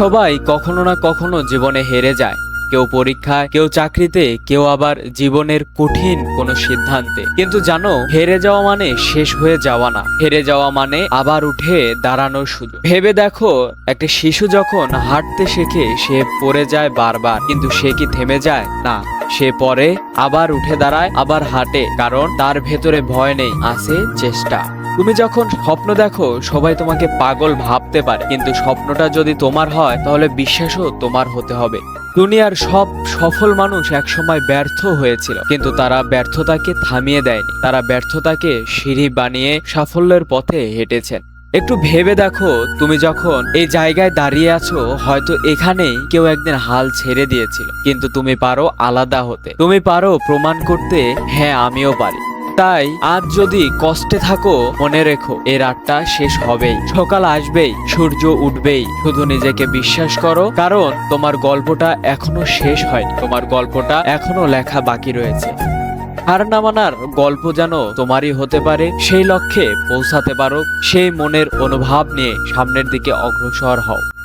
সবাই কখনো না কখনো জীবনে হেরে যায়। কেউ পরীক্ষায়, কেউ চাকরিতে, কেউ আবার জীবনের কঠিন কোনো সিদ্ধান্তে। কিন্তু জানো, হেরে যাওয়া মানে শেষ হয়ে যাওয়া না। হেরে যাওয়া মানে আবার উঠে দাঁড়ানোর সুযোগ। ভেবে দেখো, একটা শিশু যখন হাঁটতে শেখে, সে পড়ে যায় বারবার। কিন্তু সে কি থেমে যায়? না। সে পরে আবার উঠে দাঁড়ায়, আবার হাঁটে। কারণ তার ভেতরে ভয় নেই, আছে চেষ্টা। তুমি যখন স্বপ্ন দেখো, সবাই তোমাকে পাগল ভাবতে পারে। কিন্তু স্বপ্নটা যদি তোমার হয়, তাহলে বিশ্বাসও তোমার হতে হবে। দুনিয়ার সব সফল মানুষ একসময় ব্যর্থ হয়েছিল, কিন্তু তারা ব্যর্থতাকে থামিয়ে দেয়নি। তারা ব্যর্থতাকে সিঁড়ি বানিয়ে সাফল্যের পথে হেঁটেছেন। একটু ভেবে দেখো, তুমি যখন এই জায়গায় দাঁড়িয়ে আছো, হয়তো এখানেই কেউ একদিন হাল ছেড়ে দিয়েছিল। কিন্তু তুমি পারো আলাদা হতে। তুমি পারো প্রমাণ করতে হ্যাঁ আমিও পারি। তাই আজ যদি কষ্টে থাকো, মনে রেখো এই রাতটা শেষ হবেই। সকাল আসবেই, সূর্য উঠবেই। শুধু নিজেকে বিশ্বাস করো, কারণ তোমার গল্পটা এখনও শেষ হয়নি। তোমার গল্পটা এখনও লেখা বাকি রয়েছে। হার না মানার গল্প যেন তোমারই হতে পারে, সেই লক্ষ্যে পৌঁছাতে পারো। সেই মনের অনুভব নিয়ে সামনের দিকে অগ্রসর হও।